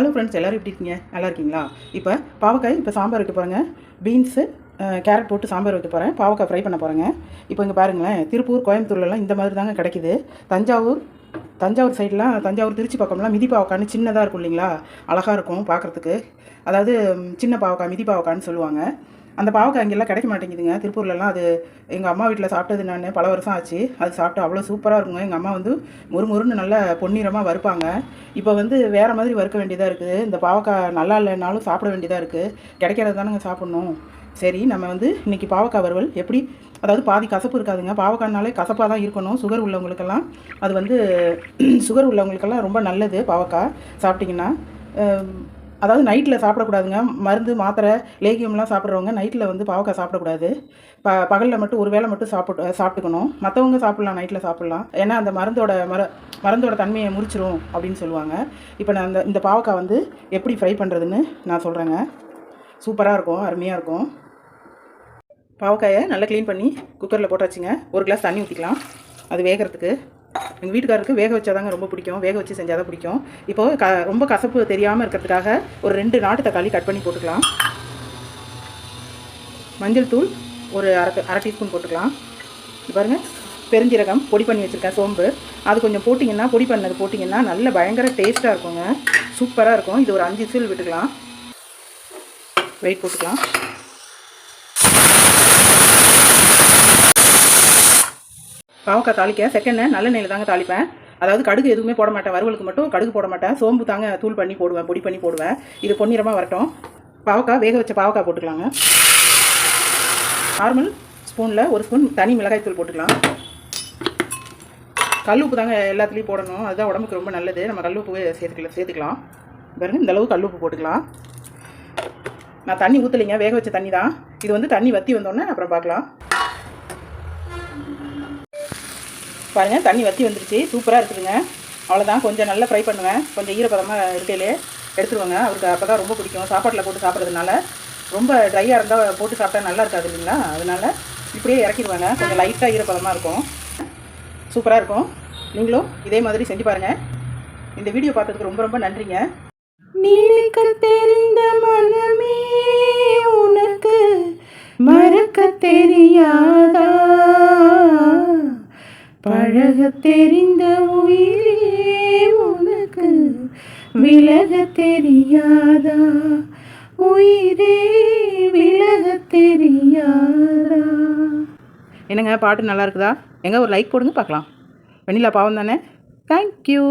Hello friends எல்லோரும் எப்படி இருக்கீங்க? நல்லா இருக்கீங்களா? இப்போ பாவக்காய் இப்போ சாம்பார் வைக்க போகிறேங்க பீன்ஸு கேரட் போட்டு சாம்பார் வைக்க போகிறேன் பாவக்காய் ஃப்ரை பண்ண போகிறேங்க இப்போ இங்கே பாருங்களேன் திருப்பூர் கோயம்புத்தூர்லலாம் இந்த மாதிரி தாங்க கிடைக்குது. தஞ்சாவூர் தஞ்சாவூர் சைட்லாம் தஞ்சாவூர் திருச்சி பக்கம்லாம் மிதி பாவக்கான்னு சின்னதாக இருக்கும் இல்லைங்களா? அழகாக இருக்கும் பார்க்குறதுக்கு அதாவது சின்ன பாவக்காய் மிதி பாவக்கான்னு சொல்லுவாங்க. அந்த பாவக்காய் இங்கெல்லாம் கிடைக்க மாட்டேங்குதுங்க. திருப்பூர்லலாம் அது எங்கள் அம்மா வீட்டில் சாப்பிட்டது நான் பல வருஷம் ஆச்சு. அது சாப்பிட்டு அவ்வளோ சூப்பராக இருக்குங்க. எங்கள் அம்மா வந்து முறுமுறுன்னு நல்லா பொன்னிறமாக வறுப்பாங்க. இப்போ வந்து வேறு மாதிரி வறுக்க வேண்டியதாக இருக்குது. இந்த பாவக்காய் நல்லா இல்லைனாலும் சாப்பிட வேண்டியதாக இருக்குது கிடைக்கிறது தானேங்க சாப்பிட்ணும். சரி நம்ம வந்து இன்றைக்கி பாவக்காய் வறுவல் எப்படி? அதாவது பாதி கசப்பு இருக்காதுங்க. பாவக்காய்னாலே கசப்பாக தான் இருக்கணும். சுகர் உள்ளவங்களுக்கெல்லாம் அது வந்து சுகர் உள்ளவங்களுக்கெல்லாம் ரொம்ப நல்லது பாவக்காய். சாப்பிட்டிங்கன்னா அதாவது நைட்டில் சாப்பிடக்கூடாதுங்க. மருந்து மாத்திரை லேகியம்லாம் சாப்பிட்றவங்க நைட்டில் வந்து பாவக்காய் சாப்பிடக்கூடாது. ப பகலில் மட்டும் ஒரு வேளை மட்டும் சாப்பிட்டு சாப்பிட்டுக்கணும். மற்றவங்க சாப்பிட்லாம் நைட்டில் சாப்பிட்லாம். ஏன்னா அந்த மருந்தோட மர மருந்தோட தன்மையை முறிச்சிரும் அப்படின்னு சொல்லுவாங்க. இப்போ நான் இந்த இந்த பாவக்காய் வந்து எப்படி ஃப்ரை பண்ணுறதுன்னு நான் சொல்கிறேங்க சூப்பராக இருக்கும் அருமையாக இருக்கும். பாவக்காயை நல்லா க்ளீன் பண்ணி குக்கரில் போட்டாச்சுங்க. ஒரு கிளாஸ் தண்ணி ஊற்றிக்கலாம் அது வேகிறதுக்கு. எங்கள் வீட்டுக்காரருக்கு வேக வச்சாதாங்க ரொம்ப பிடிக்கும். வேக வச்சு செஞ்சால் தான் பிடிக்கும். இப்போது க ரொம்ப கசப்பு தெரியாமல் இருக்கிறதுக்காக ஒரு ரெண்டு நாட்டு தக்காளி கட் பண்ணி போட்டுக்கலாம். மஞ்சள் தூள் ஒரு அரை அரை டீஸ்பூன் போட்டுக்கலாம். பாருங்கள் பெருஞ்சீரகம் பொடி பண்ணி வச்சுருக்கேன் சோம்பு. அது கொஞ்சம் போட்டிங்கன்னா பொடி பண்ணது போட்டிங்கன்னா நல்ல பயங்கர டேஸ்ட்டாக இருக்குங்க. சூப்பராக இருக்கும். இது ஒரு அஞ்சு சீல் விட்டுக்கலாம். வெயிட் போட்டுக்கலாம். பாவக்காய் தாளிக்க செகண்ட் நல்லெண்ணெயில் தாங்க தாளிப்பேன். அதாவது கடுகு எதுவுமே போட மாட்டேன். வறுவலுக்கு மட்டும் கடுகு போட மாட்டேன். சோம்பு தாங்க தூள் பண்ணி போடுவேன் பொடி பண்ணி போடுவேன். இது பொன்னிறமாக வரட்டும். பாவக்காய் வேக வச்ச பாவக்காய் போட்டுக்கலாங்க. நார்மல் ஸ்பூனில் ஒரு ஸ்பூன் தனி மிளகாய் தூள் போட்டுக்கலாம். கல் உப்பு தாங்க எல்லாத்துலேயும் போடணும். அதுதான் உடம்புக்கு ரொம்ப நல்லது. நம்ம கல் உப்பு சேர்த்துக்கலாம் சேர்த்துக்கலாம். பாருங்க இந்தளவு கல் உப்பு போட்டுக்கலாம். நான் தண்ணி ஊற்றலைங்க வேக வச்ச தண்ணி தான் இது வந்து தண்ணி வற்றி வந்தோடனே அப்புறம் பார்க்கலாம். பாருங்கள் தண்ணி வற்றி வந்துருச்சு. சூப்பராக இருக்குதுங்க. அவ்வளோதான் கொஞ்சம் நல்லா ஃப்ரை பண்ணுவேன். கொஞ்சம் ஈரப்பதமாக இருக்கையிலே எடுத்துருவாங்க. அவருக்கு அப்போ தான் ரொம்ப பிடிக்கும். சாப்பாட்டில் போட்டு சாப்பிட்றதுனால ரொம்ப ட்ரையாக இருந்தால் போட்டு சாப்பிட்டா நல்லா இருக்காது இல்லைங்களா? அதனால இப்படியே இறக்கிடுவாங்க. கொஞ்சம் லைட்டாக ஈரப்பதமாக இருக்கும். சூப்பராக இருக்கும். நீங்களும் இதே மாதிரி செஞ்சு பாருங்கள் இந்த வீடியோ பார்த்ததுக்கு ரொம்ப ரொம்ப நன்றிங்க. நினைக்க தெரிந்த மனமே உனக்கு மறக்க தெரியாதா? பழக தெரிந்த உயிரே உனக்கு. விலக தெரியாதா உயிரே விலக தெரியாதா என்னங்க பாட்டு நல்லா இருக்குதா? எங்க ஒரு லைக் போடுங்க பார்க்கலாம். வெண்ணிலா பாவம் தானே? தேங்க்யூ